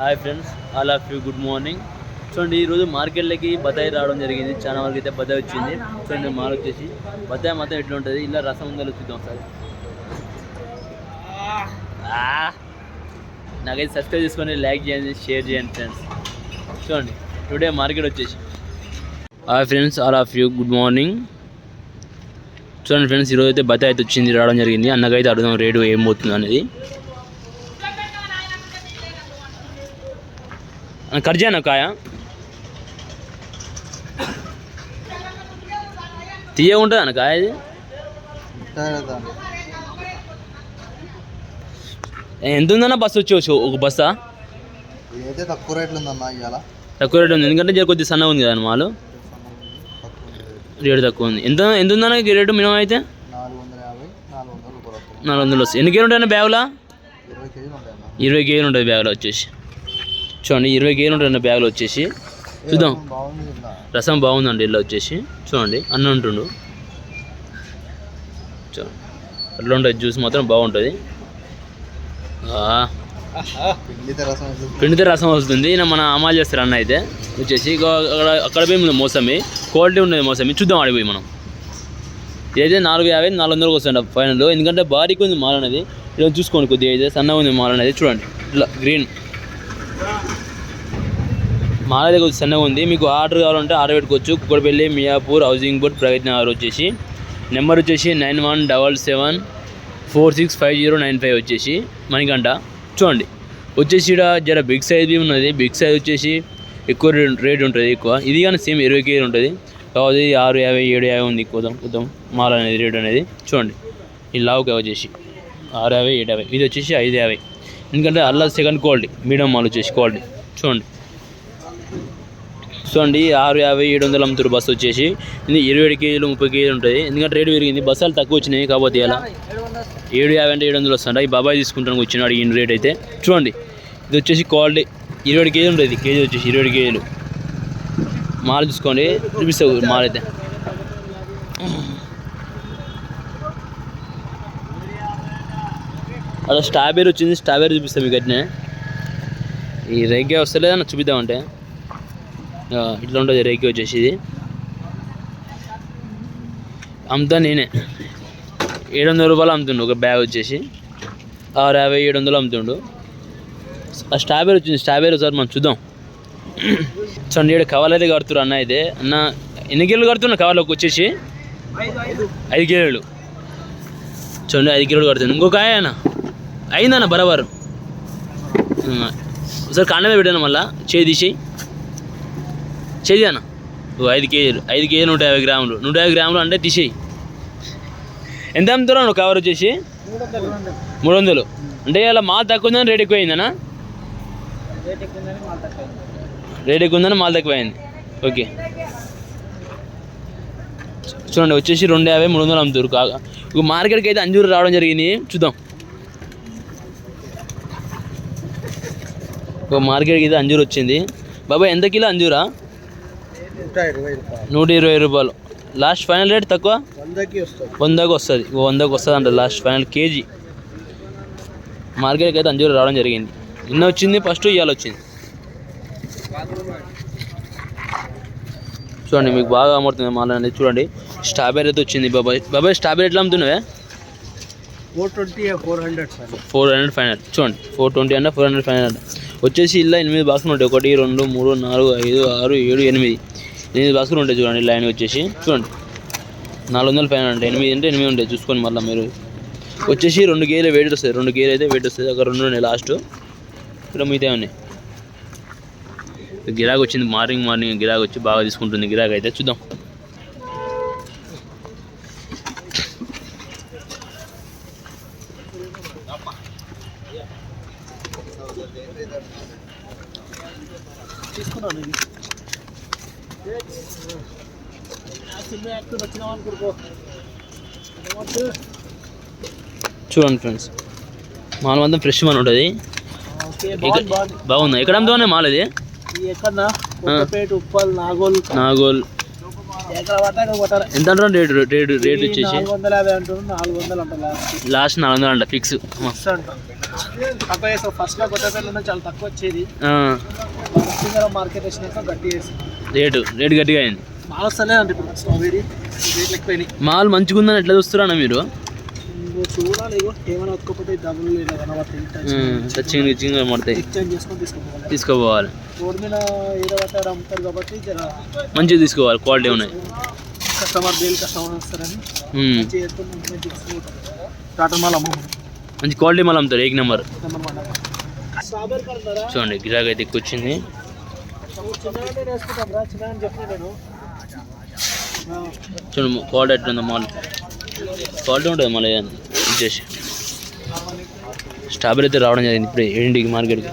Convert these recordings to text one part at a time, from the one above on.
Hi friends all of you good morning చూడండి ఈరోజు మార్కెట్లోకి బత్తాయి రావడం జరిగింది. చాలా వరకు అయితే బత్తాయి వచ్చింది. చూడండి మాల్ వచ్చేసి. బత్తాయి మాత్రం ఎట్లా ఉంటుంది? ఇలా రసం ఉందని చూద్దాం ఒకసారి నాకైతే సబ్స్క్రైబ్ చేసుకొని లైక్ చేయండి షేర్ చేయండి ఫ్రెండ్స్ చూడండి టుడే మార్కెట్ వచ్చేసి. Hi friends all of you good morning చూడండి ఫ్రెండ్స్ ఈరోజు అయితే బత్తాయి అయితే వచ్చింది రావడం జరిగింది. అన్నకైతే అడుగుదాం రేటు ఏం పోతుంది అనేది. చేయను కాయ. తీయ ఉంటుంది అన్న కాయ ఇది? ఎంత ఉందన్న బస్సు వచ్చి ఒక బస్సా? తక్కువ రేట్లు ఉందన్న ఇవాళ తక్కువ రేట్ ఉంది. ఎందుకంటే కొద్దిగా సన్నగా ఉంది కదా మాలు? రేటు తక్కువ ఉంది. ఎంత ఎంత ఉందన్న రేటు మినిమం అయితే? నాలుగు వందల వస్తాయి ఎన్ని కేజీలు ఉంటాయన్న బ్యాగులా? ఇరవై కేజీలు ఉంటాయన్న ఇరవై కేజీలు ఉంటుంది బ్యాగులో వచ్చేసి. చూడండి ఇరవై కేజీలు ఉంటాయండి బ్యాగులు వచ్చేసి. చూద్దాం. రసం బాగుందండి ఇల్లు వచ్చేసి. చూడండి అన్న ఉంటుండు చూడండి. అట్లా ఉంటుంది జ్యూస్ మాత్రం బాగుంటుంది. పిండితే రసం వస్తుంది. మన అమలు చేస్తారు అన్న అయితే. వచ్చేసి అక్కడ అక్కడ పోయి ఉంది మోసమి. క్వాలిటీ ఉండేది మోసమి. చూద్దాం ఆడిపోయి మనం. ఇదైతే నాలుగు యాభై నాలుగు వందలకు వస్తుంది ఫైనల్. ఎందుకంటే భారీగా ఉంది మాల్ అనేది ఇలా చూసుకోండి కొద్దిగా అయితే. సన్నగా ఉంది మాల్ అనేది చూడండి. ఇట్లా గ్రీన్. మాల దగ్గర సన్నగా ఉంది. మీకు ఆర్డర్ కావాలంటే ఆర్డర్ పెట్టుకోవచ్చు. కుక్కడపల్లి మియాపూర్ హౌసింగ్ బోర్డ్ ప్రగతి నగర్ వచ్చేసి. నెంబర్ వచ్చేసి nine one double seven four six five zero nine five వచ్చేసి మణికంట చూడండి. వచ్చేసి ఇక్కడ జర బిగ్ సైజ్ ఉన్నది. బిగ్ సైజ్ వచ్చేసి ఎక్కువ రేట్ ఉంటుంది ఎక్కువ. ఇది కానీ సేమ్ ఇరవై కేజీ ఉంటుంది. కాబట్టి ఆరు యాభై ఏడు యాభై ఉంది కొంచెం కొంచెం మాల అనేది రేట్ అనేది. చూడండి. ఈ లావుకి వచ్చేసి ఆరు యాభై ఏడు యాభై. ఇది వచ్చేసి ఐదు యాభై. ఎందుకంటే అల్లా సెకండ్ క్వాలిటీ. మీడియం మాల్ వచ్చేసి క్వాలిటీ. చూడండి. చూడండి ఆరు యాభై ఏడు వందలు అమ్ముతారు బస్సు వచ్చేసి. ఇది ఇరవై ఏడు కేజీలు ముప్పై కేజీలు ఉంటుంది. ఎందుకంటే రేటు పెరిగింది బస్సులు తక్కువ వచ్చినాయి కాబట్టి ఇలా ఏడు యాభై అంటే ఏడు వందలు వస్తుంటాయి ఈ బాబాయ్ తీసుకుంటాను వచ్చిన అడిగిన రేట్ అయితే. చూడండి ఇది వచ్చేసి క్వాలిటీ ఇరవై ఏడు కేజీలు ఉంటుంది. కేజీ వచ్చేసి ఇరవై ఏడు కేజీలు. మాల చూసుకోండి చూపిస్తావు మాల అయితే. అలా స్ట్రాబెర్రీ వచ్చింది స్ట్రాబెర్రీ చూపిస్తాను మీకు అట్నే. ఈ రేగ్గా వస్తలేదన్నా చూపిద్దామంటే. ఇట్లా ఉంటుంది రేకి వచ్చేసి ఇది అమ్ముతా నేనే. ఏడు వందల రూపాయలు అమ్ముతుండు ఒక బ్యాగ్ వచ్చేసి. ఆరు యాభై ఏడు వందలు అమ్ముతుండు. ఆ స్ట్రాబెరీ వచ్చింది స్ట్రాబెరీ సార్ మనం చూద్దాం. చూడండి ఏడు కవర్లు అయితే అన్న అయితే. అన్న ఎన్ని కిలోలు కడుతున్నా కవర్లోకి వచ్చేసి? ఐదు కిలోలు. చూడండి ఐదు కిలోలు కడుతుంది. ఇంకొక ఆయన అన్న? అయిందన్న బరాబర్. ఒకసారి కాండమే పెట్టాను మళ్ళీ. చేయి తీసి చేయి అన్న ఓ ఐదు కేజీలు ఐదు కేజీలు నూట యాభై గ్రాములు. నూట యాభై గ్రాములు అంటే తీసేయి. ఎంత అమ్ముతున్నావు నువ్వు కవర్ వచ్చేసి? మూడు వందలు అంటే ఇలా మాల్ తక్కువ ఉందని రేట్ ఎక్కువ రేట్ ఎక్కువ ఉందని మాల్ తక్కువ అయింది ఓకే చూడండి వచ్చేసి రెండు యాభై మూడు వందలు అమ్ముతారు కాగా ఇక మార్కెట్కి అయితే అంజూరు రావడం జరిగింది. చూద్దాం. ఒక మార్కెట్కి అయితే అంజూరు వచ్చింది. బాబాయ్ ఎంత కిలో అంజూరా? నూట ఇరవై రూపాయలు. లాస్ట్ ఫైనల్ రేట్ తక్కువ? వందకి వస్తుంది. వందకు వస్తుంది. అంట లాస్ట్ ఫైనల్ కేజీ. మార్కెట్కి అయితే అంజూరు రావడం జరిగింది. నిన్న వచ్చింది ఫస్ట్ ఇవాళ వచ్చింది. చూడండి మీకు బాగా అమ్ముతుంది మాల అనేది. చూడండి స్ట్రాబెర్రీ అయితే వచ్చింది. బాబాయ్ బాబాయ్ స్ట్రాబెర్రీ ఎట్లా అమ్ముతున్నావే? Four twenty four hundred sir. Four hundred final. చూడండి ఫోర్ ట్వంటీ అంటే ఫోర్ హండ్రెడ్ ఫైవ్ హండ్రెడ్ వచ్చేసి ఇలా ఎనిమిది బాక్సులు ఉంటాయి. ఒకటి రెండు మూడు నాలుగు ఐదు ఆరు ఏడు ఎనిమిది. దీని బాక్సులు ఉంటాయి చూడండి లైన్ వచ్చేసి. చూడండి. నాలుగు వందల ఫైవ్ అంటే ఎనిమిది అంటే ఎనిమిది ఉంటాయి చూసుకోండి మళ్ళీ మీరు. వచ్చేసి రెండు గేర్లు వెయిట్ వస్తుంది రెండు గేర్లు అయితే వెయిట్ వస్తుంది ఒక రెండు ఉన్నాయి లాస్ట్ ఇక్కడ మిగతా ఉన్నాయి. గిరాక్ వచ్చింది. మార్నింగ్ మార్నింగ్ గిరాక్ వచ్చి బాగా తీసుకుంటుంది. గిరాక్ అయితే చూద్దాం తీసుకున్నాను ఇది వచ్చినాం అనుకో చూడండి ఫ్రెండ్స్. మాల్ మొత్తం ఫ్రెష్ మాల్ ఉంటుంది. బాగుందా ఎక్కడ అమ్ముతామన్నా మాల్ ఇది నాగోల్. ఎంత అంటారు? రేటు రేటు రేట్ వచ్చేసి. లాస్ట్ నాలుగు వందలు అంట. ఫిక్స్ ఫస్ట్లో చాలా తక్కువ వచ్చేది. మార్కెట్ రేటు రేటు గట్టిగా అయింది. మాల్ వస్తలేదండి ఇప్పుడు స్ట్రాబెరీ. రేట్లు ఎక్కువైనాయి. మాల్ మంచిగా ఉందని ఎట్లా చూస్తారా మీరు? చూడాలి ఏమైనా ఒక్కపోతే డబ్బులు లేదా కనబడుతుంది టచింగ్ గిచ్చింగ్ పడతాయి ఎక్స్చేంజ్ చేసుకొని తీసుకోవాలి రోడ్ మీద ఏదో అమ్ముతారు కాబట్టి మంచిగా తీసుకోవాలి క్వాలిటీ ఉన్నాయి. కస్టమర్ డైలీ కస్టమర్ వస్తారని కాటన్ మాల్ అమ్మ మంచి క్వాలిటీ మళ్ళీ అమ్ముతారు ఏక్ నెంబర్. చూడండి గిరాక్ అయితే ఎక్కువ వచ్చింది రా చిన్న అని నేను. చూడండి క్వాలిటీ ఎట్లుంది మాల్ క్వాలిటీ ఉంటుంది మళ్ళీ ఇచ్చేసి స్ట్రాబెరీ అయితే రావడం జరిగింది ఇప్పుడు ఏంటికి మార్కెట్కి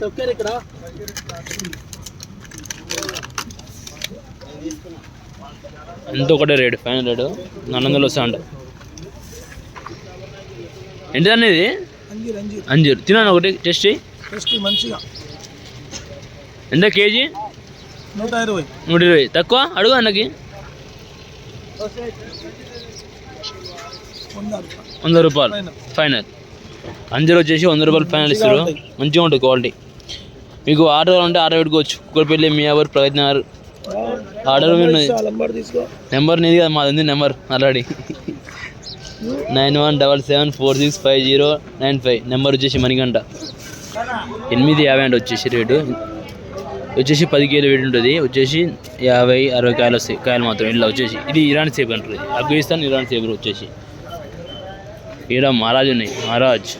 తొక్కారు ఇక్కడ ఎంత ఒకటే రేటు ఫైనల్ రేటు? నాలుగు వందలు వస్తా అంట ఏంటిదన్న అంజీర్ అంజీర్ ఒకటి? టెస్ట్ టేస్టీ మంచిగా. ఎంత కేజీ? నూట ఇరవై. నూట ఇరవై. తక్కువ? అడుగు అన్నకి. వంద రూపాయలు. ఫైనల్. అంజూరు వచ్చేసి వంద రూపాయలు ఫైనల్ ఇస్తారు మంచిగా ఉంటుంది క్వాలిటీ. మీకు ఆర్డర్ కావాలంటే ఆర్డర్ పెట్టుకోవచ్చు. కుక్కడపల్లి మీ ఎవరు ప్రయత్నాలు ఆర్డర్ నంబర్ నీది కదా మాది ఉంది number. Already nine one double seven four six five zero nine five. Number వచ్చేసి మణిగంట. ఎనిమిది యాభై అండి వచ్చేసి రేటు. వచ్చేసి పది కేలు వేడి ఉంటుంది. వచ్చేసి యాభై అరవై కాయలు వస్తాయి. కాయలు మాత్రం ఇలా వచ్చేసి. ఇది ఇరాన్ సేపు అంటారు ఆఫ్ఘనిస్తాన్ ఇరాన్ సేపు వచ్చేసి. ఈడ మహారాజ్ ఉన్నాయి. మహారాజ్.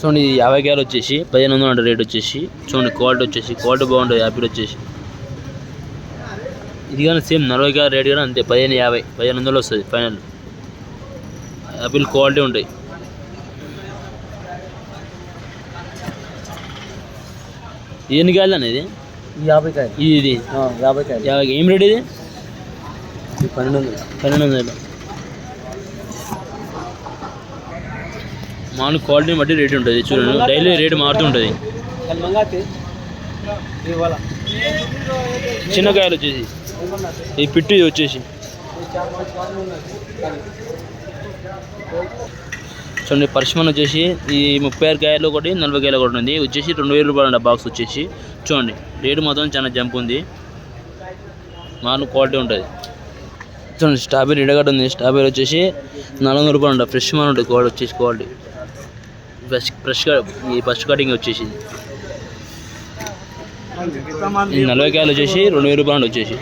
చూడండి ఇది యాభై కాయలు వచ్చేసి పదిహేను వందలు అంటే రేట్ వచ్చేసి. చూడండి క్వాలిటీ వచ్చేసి. క్వాలిటీ బాగుంటుంది. యాపిల్ వచ్చేసి. ఇది కానీ సేమ్ నలభై కాయ రేట్ కానీ అంతే పదిహేను యాభై పదిహేను వందలు వస్తుంది ఫైనల్. యాపిల్ క్వాలిటీ ఉంటాయి. ఎన్ని కాయలు అనేది యాభై కాయలు. ఇది? ఇది యాభై కాయలు. యాభై. ఏం రేట్ ఇది? పన్నెండు వందలు. పన్నెండు వందలు. మామూలు క్వాలిటీని బట్టి రేట్ ఉంటుంది చూడండి. డైలీ రేట్ మారుతుంటుంది చిన్న కాయలు వచ్చేసి. ఈ పిట్టు వచ్చేసి. చూడండి పరిశ్రమను వచ్చేసి ఈ ముప్పై ఆరు కాయలు ఒకటి నలభై కాయలు ఒకటి ఉంది. వచ్చేసి రెండు వేల రూపాయలు అండి బాక్స్ వచ్చేసి. చూడండి రేటు మాత్రం చాలా జంప్ ఉంది. మామూలు క్వాలిటీ ఉంటుంది. చూడండి స్ట్రాబెరీ ఎడగడ్డ ఉంది. స్ట్రాబెరీ వచ్చేసి నాలుగు వందల రూపాయలు ఉంటుంది ఫ్రెష్ మాల్ ఉంటుంది క్వాలిటీ వచ్చేసి క్వాలిటీ. ఫ్రెష్ ఫ్రెష్ ఈ ఫస్ట్ కటింగ్ వచ్చేసి ఈ నలభై కాయలు వచ్చేసి రెండు వేల రూపాయలు వచ్చేసి.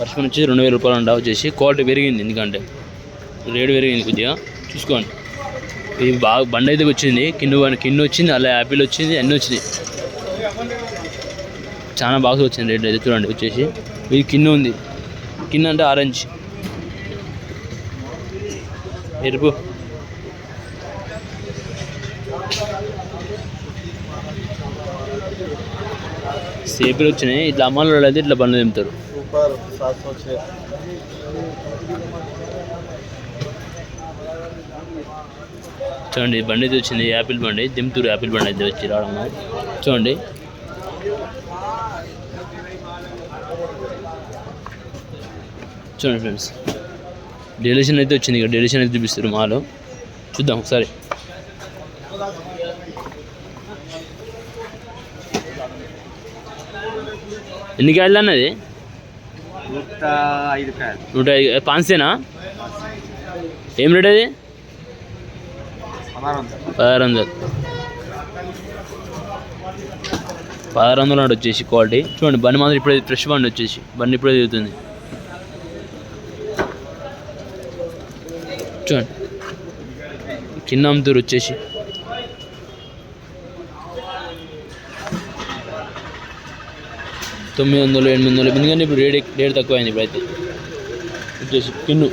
వర్షం వచ్చి రెండు వేల రూపాయలు అంట వచ్చేసి క్వాలిటీ పెరిగింది ఎందుకంటే. రేటు పెరిగింది కొద్దిగా. చూసుకోండి. ఇది బాగా బండి అయితే వచ్చింది కిన్ను కిన్ను వచ్చింది అలా యాపిల్ వచ్చింది అన్నీ వచ్చింది. చాలా బాగా వచ్చింది రేట్ అయితే చూడండి వచ్చేసి. ఇది కిన్ను ఉంది. కిన్ను అంటే ఆరెంజ్. ఎరుపు. సేపులు వచ్చినాయి. ఇట్లా అమ్మాలి వాళ్ళు అయితే ఇట్లా బండ్లు దింపుతారు చూడండి బండి అయితే వచ్చింది. యాపిల్ బండి. దింపుతూరు యాపిల్ బండి అయితే వచ్చి రావడం చూడండి. చూడండి ఫ్రెండ్స్. డెలిషన్ అయితే వచ్చింది. ఇక డెలిషన్ అయితే చూపిస్తారు మాలో. చూద్దాం ఒకసారి. ఎన్ని కాయలు అన్నది? నూట ఐదు కాయలు నూట ఐదు పాన్సేనా? ఏం రేట్ అది? పదహారు వందలు. పదహారు వందలు. పదహారు వందలు అంటే వచ్చేసి క్వాలిటీ. చూడండి బండి మాత్రం ఇప్పుడే ఫ్రెష్ బండి వచ్చేసి బండి ఇప్పుడే తిరుగుతుంది. చూడండి. కింద అమ్ముతారు వచ్చేసి తొమ్మిది వందలు ఎనిమిది వందలు ఎందుకంటే ఇప్పుడు రేట్ రేట్ తక్కువ అయింది ఇప్పుడైతే వచ్చేసి కిన్ను.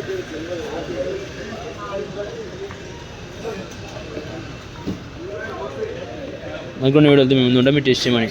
మరికొన్ని వీడియోలతో మేము ముందు ఉంటాం మీరు టెస్ట్ చేయమని.